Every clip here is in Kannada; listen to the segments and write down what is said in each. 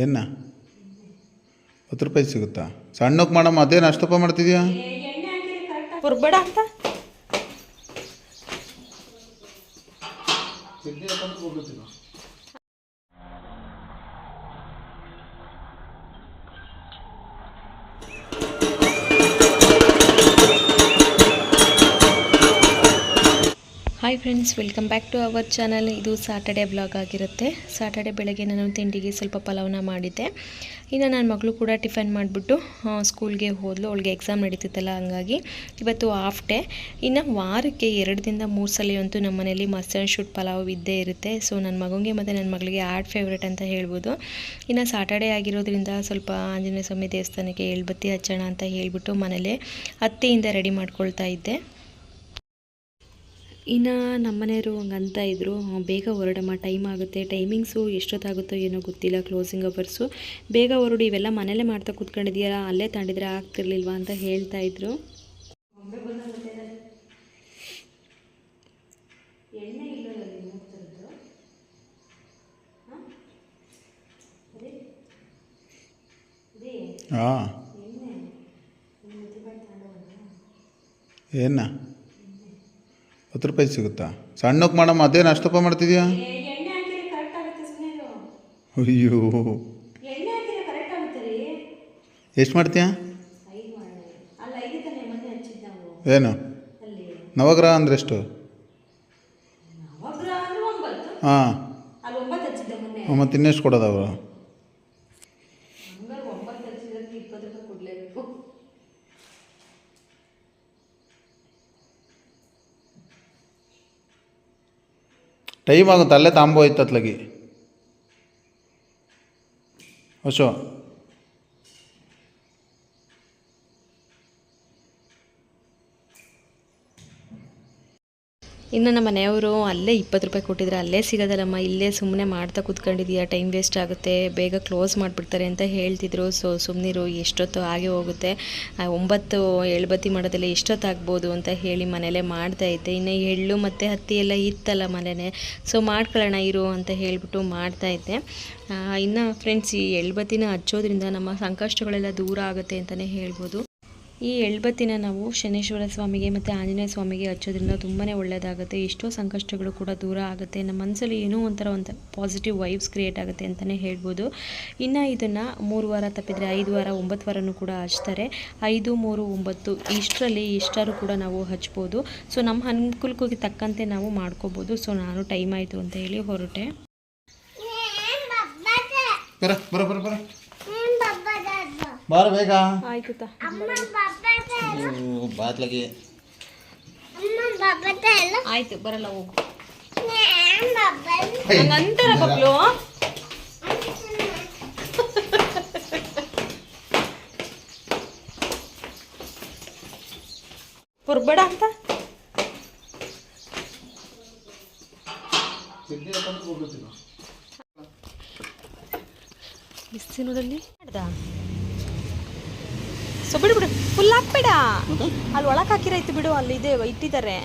ಏನ? ಹತ್ತು ರೂಪಾಯಿ ಸಿಗುತ್ತಾ? ಸಣ್ಣಕ್ಕೆ ಮಾಡಮ್ಮ ಅದೇನು ಅಷ್ಟಪ್ಪ ಮಾಡ್ತಿದ್ಯಾ? ಬೇಡ ಅಂತ. Hi friends welcome back to our channel ಇದು ಸಾಟರ್ಡೆ ಬ್ಲಾಗ್ ಆಗಿರುತ್ತೆ. ಸಾಟರ್ಡೆ ಬೆಳಗ್ಗೆ ನಾನು ತಿಂಡಿಗೆ ಸ್ವಲ್ಪ ಪಲಾವ್ನ ಮಾಡಿದ್ದೆ. ಇನ್ನು ನನ್ನ ಮಗಳು ಕೂಡ ಟಿಫನ್ ಮಾಡಿಬಿಟ್ಟು ಸ್ಕೂಲ್ಗೆ ಹೋದಲು. ಅವಳಿಗೆ ಎಕ್ಸಾಮ್ ನಡೀತಿತ್ತಲ್ಲ, ಹಂಗಾಗಿ ಇವತ್ತು ಹಾಫ್ ಡೇ ಇನ್ನು ವಾರಕ್ಕೆ ಎರಡರಿಂದ ಮೂರು ಸಲ ಅಂತೂ ನಮ್ಮ ಮನೇಲಿ ಮಸ್ಟರ್ಡ್ ಶೂಟ್ ಪಲಾವ್ ಇದ್ದೇ ಇರುತ್ತೆ. ಸೊ ನನ್ನ ಮಗನಿಗೆ ಮತ್ತು ನನ್ನ ಮಗಳಿಗೆ ಆಡ್ ಫೇವ್ರೇಟ್ ಅಂತ ಹೇಳ್ಬೋದು. ಇನ್ನು ಸಾಟರ್ಡೆ ಆಗಿರೋದ್ರಿಂದ ಸ್ವಲ್ಪ ಆಂಜನೇಯ ಸ್ವಾಮಿ ದೇವಸ್ಥಾನಕ್ಕೆ ಎಳ್ಬತ್ತಿ ಹಚ್ಚೋಣ ಅಂತ ಹೇಳಿಬಿಟ್ಟು ಮನೇಲಿ ಹತ್ತಿಯಿಂದ ರೆಡಿ ಮಾಡ್ಕೊಳ್ತಾ ಇದ್ದೆ. ಇನ್ನು ನಮ್ಮನೆಯವರು ಹಂಗೆ ಅಂತ ಇದ್ದರು ಬೇಗ ಹೊರಡಮ್ಮ ಟೈಮ್ ಆಗುತ್ತೆ ಟೈಮಿಂಗ್ಸು ಎಷ್ಟೊತ್ತಾಗುತ್ತೋ ಏನೋ ಗೊತ್ತಿಲ್ಲ ಕ್ಲೋಸಿಂಗ್ ಅವರ್ಸು ಬೇಗ ಹೊರಡು ಇವೆಲ್ಲ ಮನೇಲೇ ಮಾಡ್ತಾ ಕೂತ್ಕೊಂಡಿದ್ದೀಯಲ್ಲ ಅಲ್ಲೇ ತಗೊಂಡಿದ್ರೆ ಆಗ್ತಿರ್ಲಿಲ್ವಾ ಅಂತ ಹೇಳ್ತಾ ಇದ್ರು. ಏನ? ಹತ್ತು ರೂಪಾಯಿ ಸಿಗುತ್ತಾ? ಸಣ್ಣಕ್ಕೆ ಮಾಡಮ್ಮ ಅದೇನು ಅಷ್ಟಪ್ಪ ಮಾಡ್ತಿದ್ಯಾ? ಅಯ್ಯೋ. ಎಷ್ಟು ಮಾಡ್ತೀಯಾ? ಏನು? ನವಗ್ರಹ ಅಂದ್ರೆ ಎಷ್ಟು? ಹಾಂ. ಮತ್ತು ಇನ್ನೆಷ್ಟು ಕೊಡೋದು ಅವರು ಟೈಮ್ ಆಗುತ್ತೆ ಅಲ್ಲೇ ತಾಂಬೋಯ್ತು ಅತ್ಲಗಿ ಹೊಸು. ಇನ್ನು ನಮ್ಮ ಮನೆಯವರು ಅಲ್ಲೇ ಇಪ್ಪತ್ತು ರೂಪಾಯಿ ಕೊಟ್ಟಿದ್ರೆ ಅಲ್ಲೇ ಸಿಗೋದಲ್ಲಮ್ಮ, ಇಲ್ಲೇ ಸುಮ್ಮನೆ ಮಾಡ್ತಾ ಕೂತ್ಕೊಂಡಿದೀಯ ಟೈಮ್ ವೇಸ್ಟ್ ಆಗುತ್ತೆ, ಬೇಗ ಕ್ಲೋಸ್ ಮಾಡಿಬಿಡ್ತಾರೆ ಅಂತ ಹೇಳ್ತಿದ್ರು. ಸೊ ಸುಮ್ಮನಿರು ಎಷ್ಟೊತ್ತು ಹಾಗೆ ಹೋಗುತ್ತೆ. ಒಂಬತ್ತು ಎಳ್ಬತ್ತಿ ಮಾಡೋದೆಲ್ಲ ಎಷ್ಟೊತ್ತಾಗ್ಬೋದು ಅಂತ ಹೇಳಿ ಮನೆಯಲ್ಲೇ ಮಾಡ್ತಾ ಇದ್ದೆ. ಇನ್ನು ಎಳ್ಳು ಮತ್ತು ಹತ್ತಿ ಎಲ್ಲ ಇತ್ತಲ್ಲ ಮನೆಯೇ ಸೊ ಮಾಡ್ಕೊಳ್ಳೋಣ ಇರು ಅಂತ ಹೇಳಿಬಿಟ್ಟು ಮಾಡ್ತಾ ಇದ್ದೆ. ಇನ್ನು ಫ್ರೆಂಡ್ಸ್ ಈ ಎಳ್ಬತ್ತಿನ ಹಚ್ಚೋದ್ರಿಂದ ನಮ್ಮ ಸಂಕಷ್ಟಗಳೆಲ್ಲ ದೂರ ಆಗುತ್ತೆ ಅಂತಲೇ ಹೇಳ್ಬೋದು. ಈ ಎಳ್ಬತ್ತಿನ ನಾವು ಶನೇಶ್ವರ ಸ್ವಾಮಿಗೆ ಮತ್ತು ಆಂಜನೇಯ ಸ್ವಾಮಿಗೆ ಹಚ್ಚೋದ್ರಿಂದ ತುಂಬಾ ಒಳ್ಳೆಯದಾಗುತ್ತೆ ಎಷ್ಟೋ ಸಂಕಷ್ಟಗಳು ಕೂಡ ದೂರ ಆಗುತ್ತೆ. ನಮ್ಮ ಮನಸ್ಸಲ್ಲಿ ಏನೋ ಒಂಥರ ಒಂದು ಪಾಸಿಟಿವ್ ವೈಬ್ಸ್ ಕ್ರಿಯೇಟ್ ಆಗುತ್ತೆ ಅಂತಲೇ ಹೇಳ್ಬೋದು. ಇನ್ನು ಇದನ್ನು ಮೂರು ವಾರ ತಪ್ಪಿದರೆ ಐದು ವಾರ ಒಂಬತ್ತು ವಾರನೂ ಕೂಡ ಹಚ್ತಾರೆ. ಐದು ಮೂರು ಒಂಬತ್ತು ಇಷ್ಟರಲ್ಲಿ ಇಷ್ಟಾರು ಕೂಡ ನಾವು ಹಚ್ಬೋದು. ಸೊ ನಮ್ಮ ಅನುಕೂಲಕ್ಕೆ ತಕ್ಕಂತೆ ನಾವು ಮಾಡ್ಕೋಬೋದು. ಸೊ ನಾನು ಟೈಮ್ ಆಯಿತು ಅಂತ ಹೇಳಿ ಹೊರಟೆ. ಬರ ಬೇಗ. ಆಯಿತು ತಾ. ಬಾತ್ಲಗಿ. ಆಯ್ತು ಬರಲ್ಲ ಹೋಗು. ನಂತರ ಮಕ್ಕಳು ಹೊರ್ಬೇಡ ಅಂತ? ಬಿಸಿನೂರಲ್ಲಿ ಮಾಡ್ದ? ಸೊ ಬಿಡು ಬಿಡು ಫುಲ್ ಹಾಕ್ಬೇಡ. ಅಲ್ಲಿ ಒಳಕ್ ಹಾಕಿರೈತು ಬಿಡು ಅಲ್ಲಿ ಇದೆ ಇಟ್ಟಿದ್ದಾರೆ.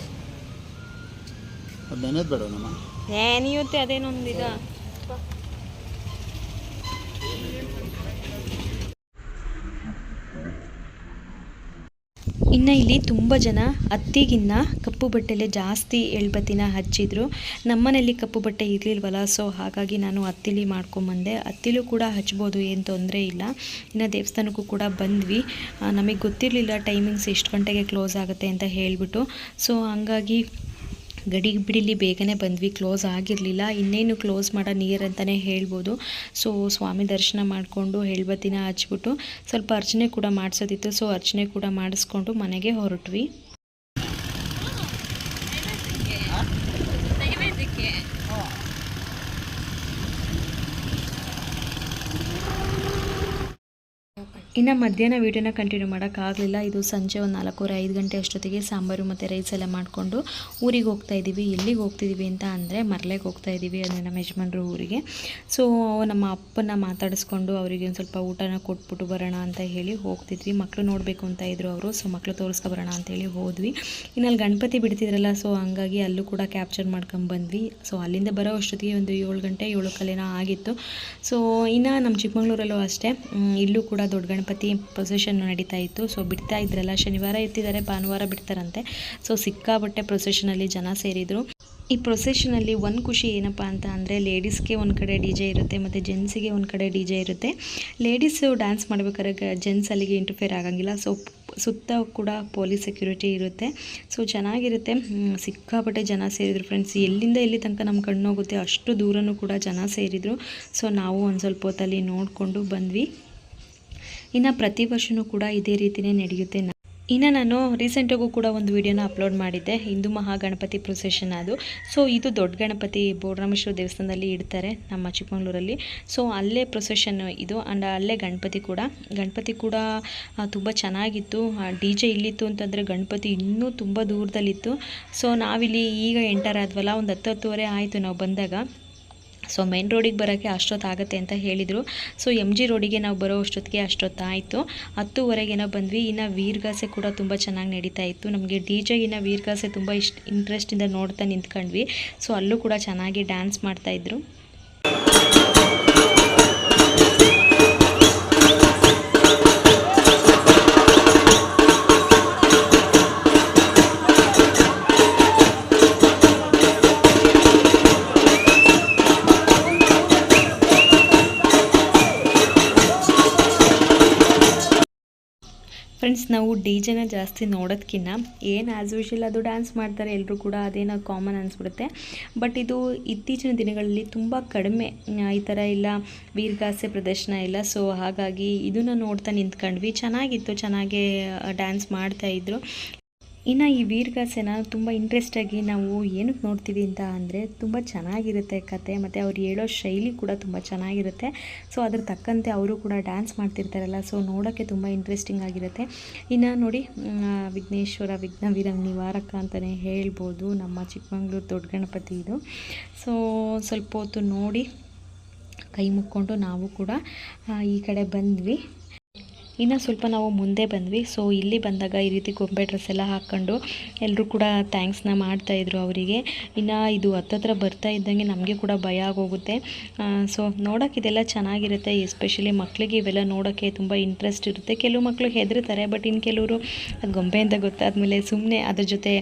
ಅದು ನೆನೆದು ಬೇಡ ನಮ್ಮ ಏ ನೀವತ್ತೆ ಇನ್ನು ಇಲ್ಲಿ ತುಂಬ ಜನ ಅತ್ತಿಗಿನ್ನ ಕಪ್ಪು ಬಟ್ಟೆಲೆ ಜಾಸ್ತಿ ಎಳ್ಬತ್ತಿನ ಹಚ್ಚಿದ್ರು. ನಮ್ಮನೇಲಿ ಕಪ್ಪು ಬಟ್ಟೆ ಇರಲಿಲ್ವಲ್ಲ, ಸೊ ಹಾಗಾಗಿ ನಾನು ಅತ್ತಿಲಿ ಮಾಡ್ಕೊಂಬಂದೆ. ಅತ್ತಿಲೂ ಕೂಡ ಹಚ್ಬೋದು, ಏನು ತೊಂದರೆ ಇಲ್ಲ. ಇನ್ನು ದೇವಸ್ಥಾನಕ್ಕೂ ಕೂಡ ಬಂದ್ವಿ. ನಮಗೆ ಗೊತ್ತಿರಲಿಲ್ಲ ಟೈಮಿಂಗ್ಸ್ ಎಷ್ಟು ಗಂಟೆಗೆ ಕ್ಲೋಸ್ ಆಗುತ್ತೆ ಅಂತ ಹೇಳಿಬಿಟ್ಟು. ಸೊ ಹಂಗಾಗಿ ಗಡಿ ಬಿಡಿಲಿ ಬೇಗನೆ ಬಂದ್ವಿ ಕ್ಲೋಸ್ ಆಗಿರಲಿಲ್ಲ. ಇನ್ನೇನು ಕ್ಲೋಸ್ ಮಾಡೋ ನೀರ್ ಅಂತಲೇ ಹೇಳ್ಬೋದು. ಸೊ ಸ್ವಾಮಿ ದರ್ಶನ ಮಾಡಿಕೊಂಡು ಹೇಳ್ಬತ್ತಿನ ಹಚ್ಬಿಟ್ಟು ಸ್ವಲ್ಪ ಅರ್ಚನೆ ಕೂಡ ಮಾಡಿಸೋದಿತ್ತು. ಸೊ ಅರ್ಚನೆ ಕೂಡ ಮಾಡಿಸ್ಕೊಂಡು ಮನೆಗೆ ಹೊರಟ್ವಿ. ಇನ್ನು ಮಧ್ಯಾಹ್ನ ವೀಡಿಯೋನ ಕಂಟಿನ್ಯೂ ಮಾಡೋಕ್ಕಾಗಲಿಲ್ಲ. ಇದು ಸಂಜೆ ಒಂದು ನಾಲ್ಕೂವರೆ, ಐದು ಗಂಟೆ ಅಷ್ಟೊತ್ತಿಗೆ ಸಾಂಬಾರು ಮತ್ತು ರೈಸ್ ಎಲ್ಲ ಮಾಡಿಕೊಂಡು ಊರಿಗೆ ಹೋಗ್ತಾ ಇದ್ದೀವಿ. ಎಲ್ಲಿಗೆ ಹೋಗ್ತಿದ್ದೀವಿ ಅಂತ ಅಂದರೆ ಮರ್ಲೆಗೆ ಹೋಗ್ತಾ ಇದ್ದೀವಿ, ಅಂದರೆ ನಮ್ಮ ಯಜಮಾನ್ರು ಊರಿಗೆ. ಸೊ ನಮ್ಮ ಅಪ್ಪನ ಮಾತಾಡಿಸ್ಕೊಂಡು ಅವರಿಗೆ ಒಂದು ಸ್ವಲ್ಪ ಊಟನ ಕೊಟ್ಬಿಟ್ಟು ಬರೋಣ ಅಂತ ಹೇಳಿ ಹೋಗ್ತಿದ್ವಿ. ಮಕ್ಕಳು ನೋಡಬೇಕು ಅಂತ ಇದ್ರು ಅವರು ಸೊ ಮಕ್ಕಳು ತೋರಿಸ್ಕೊ ಬರೋಣ ಅಂತೇಳಿ ಹೋದ್ವಿ. ಇನ್ನು ಅಲ್ಲಿ ಗಣಪತಿ ಬಿಡ್ತಿದ್ರಲ್ಲ ಸೊ ಹಂಗಾಗಿ ಅಲ್ಲೂ ಕೂಡ ಕ್ಯಾಪ್ಚರ್ ಮಾಡ್ಕೊಂಡು ಬಂದ್ವಿ. ಸೊ ಅಲ್ಲಿಂದ ಬರೋ ಅಷ್ಟೊತ್ತಿಗೆ ಒಂದು ಏಳು ಗಂಟೆ, ಏಳು ಕಲೇನೋ ಆಗಿತ್ತು. ಸೊ ಇನ್ನು ನಮ್ಮ ಚಿಕ್ಕಮಂಗ್ಳೂರಲ್ಲೂ ಅಷ್ಟೇ. ಇಲ್ಲೂ ಕೂಡ ದೊಡ್ಡ ಗಣಪತಿ ಪ್ರೊಸೆಷನ್ ನಡೀತಾ ಇತ್ತು. ಸೊ ಬಿಡ್ತಾ ಇದ್ರಲ್ಲ. ಶನಿವಾರ ಎತ್ತಿದ್ದಾರೆ ಭಾನುವಾರ ಬಿಡ್ತಾರಂತೆ. ಸೊ ಸಿಕ್ಕಾಬಟ್ಟೆ ಪ್ರೊಸೆಷನಲ್ಲಿ ಜನ ಸೇರಿದರು. ಈ ಪ್ರೊಸೆಷನಲ್ಲಿ ಒಂದು ಖುಷಿ ಏನಪ್ಪ ಅಂತ ಅಂದರೆ ಲೇಡೀಸ್ಗೆ ಒಂದು ಕಡೆ ಡಿ ಜೆ ಇರುತ್ತೆ, ಮತ್ತು ಜೆಂಟ್ಸಿಗೆ ಒಂದು ಕಡೆ ಡಿ ಜೆ ಇರುತ್ತೆ. ಲೇಡೀಸು ಡ್ಯಾನ್ಸ್ ಮಾಡ್ಬೇಕಾದ್ರೆ ಜೆಂಟ್ಸ್ ಅಲ್ಲಿಗೆ ಇಂಟರ್ಫೇರ್ ಆಗೋಂಗಿಲ್ಲ. ಸೊ ಸುತ್ತ ಕೂಡ ಪೊಲೀಸ್ ಸೆಕ್ಯೂರಿಟಿ ಇರುತ್ತೆ. ಸೊ ಚೆನ್ನಾಗಿರುತ್ತೆ. ಸಿಕ್ಕಾಪಟ್ಟೆ ಜನ ಸೇರಿದ್ರು ಫ್ರೆಂಡ್ಸ್ ಎಲ್ಲಿಂದ ಎಲ್ಲಿ ತನಕ ನಮ್ಮ ಕಣ್ಣು ಹೋಗುತ್ತೆ, ಅಷ್ಟು ದೂರನೂ ಕೂಡ ಜನ ಸೇರಿದರು. ಸೊ ನಾವು ಒಂದು ಸ್ವಲ್ಪ ಹೊತ್ತಲ್ಲಿ ನೋಡಿಕೊಂಡು ಬಂದ್ವಿ. ಇನ್ನು ಪ್ರತಿ ವರ್ಷವೂ ಕೂಡ ಇದೇ ರೀತಿಯೇ ನಡೆಯುತ್ತೆ ಇನ್ನು ನಾನು ರೀಸೆಂಟಾಗೂ ಕೂಡ ಒಂದು ವಿಡಿಯೋನ ಅಪ್ಲೋಡ್ ಮಾಡಿದ್ದೆ. ಹಿಂದೂ ಮಹಾಗಣಪತಿ ಪ್ರೊಸೆಷನ್ ಅದು. ಸೊ ಇದು ದೊಡ್ಡ ಗಣಪತಿ ಬೋಡರಾಮೇಶ್ವರ ದೇವಸ್ಥಾನದಲ್ಲಿ ಇಡ್ತಾರೆ ನಮ್ಮ ಚಿಕ್ಕಮಗಳೂರಲ್ಲಿ. ಸೊ ಅಲ್ಲೇ ಪ್ರೊಸೆಷನ್ ಇದು ಆ್ಯಂಡ್ ಅಲ್ಲೇ ಗಣಪತಿ ಕೂಡ. ಗಣಪತಿ ಕೂಡ ತುಂಬ ಚೆನ್ನಾಗಿತ್ತು. ಡಿ ಜೆ ಇಲ್ಲಿತ್ತು ಅಂತಂದರೆ ಗಣಪತಿ ಇನ್ನೂ ತುಂಬ ದೂರದಲ್ಲಿತ್ತು. ಸೊ ನಾವಿಲ್ಲಿ ಈಗ ಎಂಟರ್ ಆದ್ವಲ್ಲ ಒಂದು ಹತ್ತು ಹತ್ತುವರೆ ಆಯಿತು ನಾವು ಬಂದಾಗ. ಸೊ ಮೇನ್ ರೋಡಿಗೆ ಬರೋಕ್ಕೆ ಅಷ್ಟೊತ್ತಾಗುತ್ತೆ ಅಂತ ಹೇಳಿದರು. ಸೊ ಎಂ ಜಿ ರೋಡಿಗೆ ನಾವು ಬರೋ ಅಷ್ಟೊತ್ತಿಗೆ ಅಷ್ಟೊತ್ತಾಯಿತು. ಹತ್ತುವರೆಗೇನೋ ಬಂದ್ವಿ. ಇನ್ನು ವೀರ್ಗಾಸೆ ಕೂಡ ತುಂಬ ಚೆನ್ನಾಗಿ ನಡೀತಾ ಇತ್ತು. ನಮಗೆ ಡಿ ಜೆಗಿನ ವೀರ್ಗಾಸೆ ತುಂಬ ಇಷ್ಟ ಇಂಟ್ರೆಸ್ಟಿಂದ ನೋಡ್ತಾ ನಿಂತ್ಕೊಂಡ್ವಿ. ಸೊ ಅಲ್ಲೂ ಕೂಡ ಚೆನ್ನಾಗಿ ಡ್ಯಾನ್ಸ್ ಮಾಡ್ತಾಯಿದ್ರು ಫ್ರೆಂಡ್ಸ್ ನಾವು ಡಿ ಜೆನ ಜಾಸ್ತಿ ನೋಡೋದಕ್ಕಿಂತ ಏನು ಆ್ಯಸ್ ಯೂಶಲ್ ಅದು ಡ್ಯಾನ್ಸ್ ಮಾಡ್ತಾರೆ ಎಲ್ಲರೂ ಕೂಡ ಅದೇನೋ ಕಾಮನ್ ಅನಿಸ್ಬಿಡುತ್ತೆ. ಬಟ್ ಇದು ಇತ್ತೀಚಿನ ದಿನಗಳಲ್ಲಿ ತುಂಬ ಕಡಿಮೆ ಈ ಥರ ಇಲ್ಲ, ವೀರ್ಗಾಸೆ ಪ್ರದರ್ಶನ ಇಲ್ಲ. ಸೊ ಹಾಗಾಗಿ ಇದನ್ನು ನೋಡ್ತಾ ನಿಂತ್ಕೊಂಡ್ವಿ. ಚೆನ್ನಾಗಿತ್ತು, ಚೆನ್ನಾಗೇ ಡ್ಯಾನ್ಸ್ ಮಾಡ್ತಾಯಿದ್ರು ಇನ್ನು ಈ ವೀರ್ಗಾಸೆನ ತುಂಬ ಇಂಟ್ರೆಸ್ಟಾಗಿ ನಾವು ಏನಕ್ಕೆ ನೋಡ್ತೀವಿ ಅಂತ ಅಂದರೆ ತುಂಬ ಚೆನ್ನಾಗಿರುತ್ತೆ ಕತೆ, ಮತ್ತು ಅವ್ರು ಹೇಳೋ ಶೈಲಿ ಕೂಡ ತುಂಬ ಚೆನ್ನಾಗಿರುತ್ತೆ. ಸೊ ಅದ್ರ ತಕ್ಕಂತೆ ಅವರು ಕೂಡ ಡ್ಯಾನ್ಸ್ ಮಾಡ್ತಿರ್ತಾರಲ್ಲ ಸೊ ನೋಡೋಕ್ಕೆ ತುಂಬ ಇಂಟ್ರೆಸ್ಟಿಂಗ್ ಆಗಿರುತ್ತೆ. ಇನ್ನು ನೋಡಿ ವಿಘ್ನೇಶ್ವರ, ವಿಘ್ನ ವೀರ ನಿವಾರಕ ಅಂತಲೇ ಹೇಳ್ಬೋದು ನಮ್ಮ ಚಿಕ್ಕಮಂಗ್ಳೂರು ದೊಡ್ಡ ಗಣಪತಿ ಇದು. ಸೊ ಸ್ವಲ್ಪ ಹೊತ್ತು ನೋಡಿ ಕೈ ಮುಕ್ಕೊಂಡು ನಾವು ಕೂಡ ಈ ಕಡೆ ಬಂದ್ವಿ. ಇನ್ನು ಸ್ವಲ್ಪ ನಾವು ಮುಂದೆ ಬಂದ್ವಿ. ಸೊ ಇಲ್ಲಿ ಬಂದಾಗ ಈ ರೀತಿ ಗೊಂಬೆ ಡ್ರೆಸ್ ಎಲ್ಲ ಹಾಕ್ಕೊಂಡು ಎಲ್ಲರೂ ಕೂಡ ಥ್ಯಾಂಕ್ಸ್ನ ಮಾಡ್ತಾಯಿದ್ರು ಅವರಿಗೆ. ಇನ್ನು ಇದು ಹತ್ತತ್ರ ಬರ್ತಾ ಇದ್ದಂಗೆ ನಮಗೆ ಕೂಡ ಭಯ ಆಗೋಗುತ್ತೆ. ಸೊ ನೋಡೋಕೆ ಇದೆಲ್ಲ ಚೆನ್ನಾಗಿರುತ್ತೆ. ಎಸ್ಪೆಷಲಿ ಮಕ್ಕಳಿಗೆ ಇವೆಲ್ಲ ನೋಡೋಕ್ಕೆ ತುಂಬ ಇಂಟ್ರೆಸ್ಟ್ ಇರುತ್ತೆ. ಕೆಲವು ಮಕ್ಕಳು ಹೆದರ್ತಾರೆ ಬಟ್ ಇನ್ನು ಕೆಲವರು ಅದು ಗೊಂಬೆ ಅಂತ ಗೊತ್ತಾದಮೇಲೆ ಸುಮ್ಮನೆ ಅದ್ರ ಜೊತೆ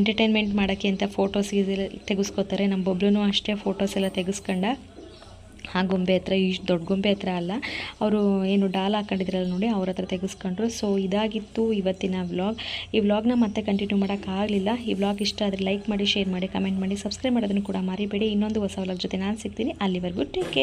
ಎಂಟರ್ಟೈನ್ಮೆಂಟ್ ಮಾಡೋಕ್ಕೆ ಅಂತ ಫೋಟೋಸ್ ತೆಗೆಸ್ಕೋತಾರೆ. ನಮ್ಮ ಬೊಬ್ಲೂ ಅಷ್ಟೇ ಫೋಟೋಸ್ ಎಲ್ಲ ತೆಗೆಸ್ಕೊಂಡ. ಆ ಗೊಂಬೆ ಹತ್ರ ಇಷ್ಟು ದೊಡ್ಡ ಗೊಂಬೆ ಹತ್ರ ಅಲ್ಲ, ಅವರು ಏನು ಡಾಲ್ ಹಾಕೊಂಡಿದ್ರಲ್ಲ ನೋಡಿ ಅವ್ರ ಹತ್ರ ತೆಗೆಸ್ಕೊಂಡ್ರು. ಸೊ ಇದಾಗಿತ್ತು ಇವತ್ತಿನ ವ್ಲಾಗ್. ಈ ವ್ಲಾಗ್ನ ಮತ್ತೆ ಕಂಟಿನ್ಯೂ ಮಾಡೋಕ್ಕಾಗಲಿಲ್ಲ ಈ ವ್ಲಾಗ್ ಇಷ್ಟ ಆದರೆ ಲೈಕ್ ಮಾಡಿ ಶೇರ್ ಮಾಡಿ ಕಮೆಂಟ್ ಮಾಡಿ ಸಬ್ಸ್ಕ್ರೈಬ್ ಮಾಡೋದನ್ನು ಕೂಡ ಮರಿಬೇಡಿ. ಇನ್ನೊಂದು ಹೊಸ ವ್ಲಾಗ್ ಜೊತೆ ನಾನು ಸಿಗ್ತೀನಿ. ಅಲ್ಲಿವರೆಗೂ ಟೇಕ್ ಕೇರ್